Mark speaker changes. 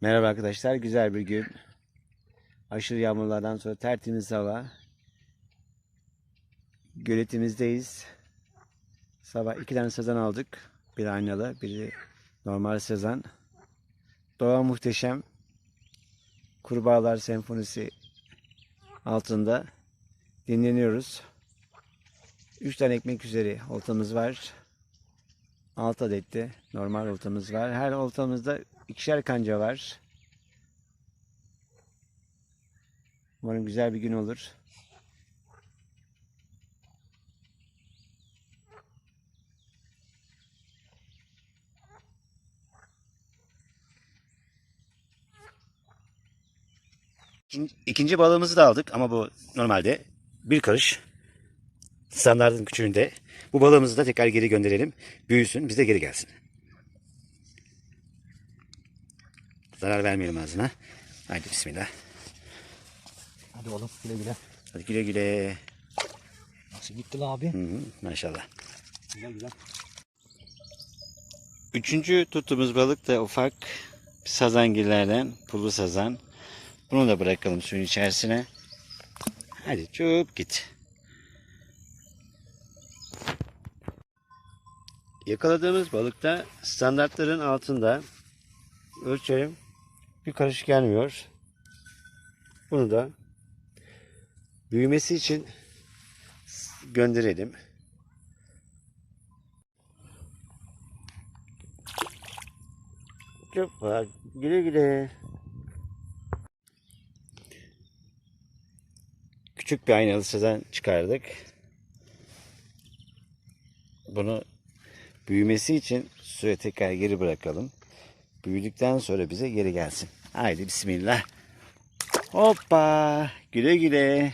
Speaker 1: Merhaba arkadaşlar, güzel bir gün. Aşırı yağmurlardan sonra tertemiz hava. Göletimizdeyiz. Sabah iki tane sazan aldık. Biri aynalı, biri normal sazan. Doğa muhteşem. Kurbağalar senfonisi altında dinleniyoruz. Üç tane ekmek üzeri oltamız var. Alt adette normal oltamız var. Her oltamızda ikişer kanca var. Umarım güzel bir gün olur. İkinci balığımızı da aldık ama bu normalde bir karış standartın küçüğünde. Bu balığımızı da tekrar geri gönderelim. Büyüsün bize geri gelsin. Zarar vermeyelim ağzına. Haydi bismillah.
Speaker 2: Hadi oğlum güle güle.
Speaker 1: Hadi güle güle.
Speaker 2: Nasıl gitti la abi?
Speaker 1: Hı hı, maşallah.
Speaker 2: Güzel güzel.
Speaker 1: Üçüncü tuttuğumuz balık da ufak sazangillerden pullu sazan. Bunu da bırakalım suyun içerisine. Hadi çöp git. Yakaladığımız balık da standartların altında. Ölçelim. Bir karış gelmiyor. Bunu da büyümesi için gönderelim. Çok var. Güle güle. Küçük bir aynalı sazan çıkardık. Bunu büyümesi için suya tekrar geri bırakalım. Büyüdükten sonra bize geri gelsin. Haydi bismillah. Hoppa. Güle güle.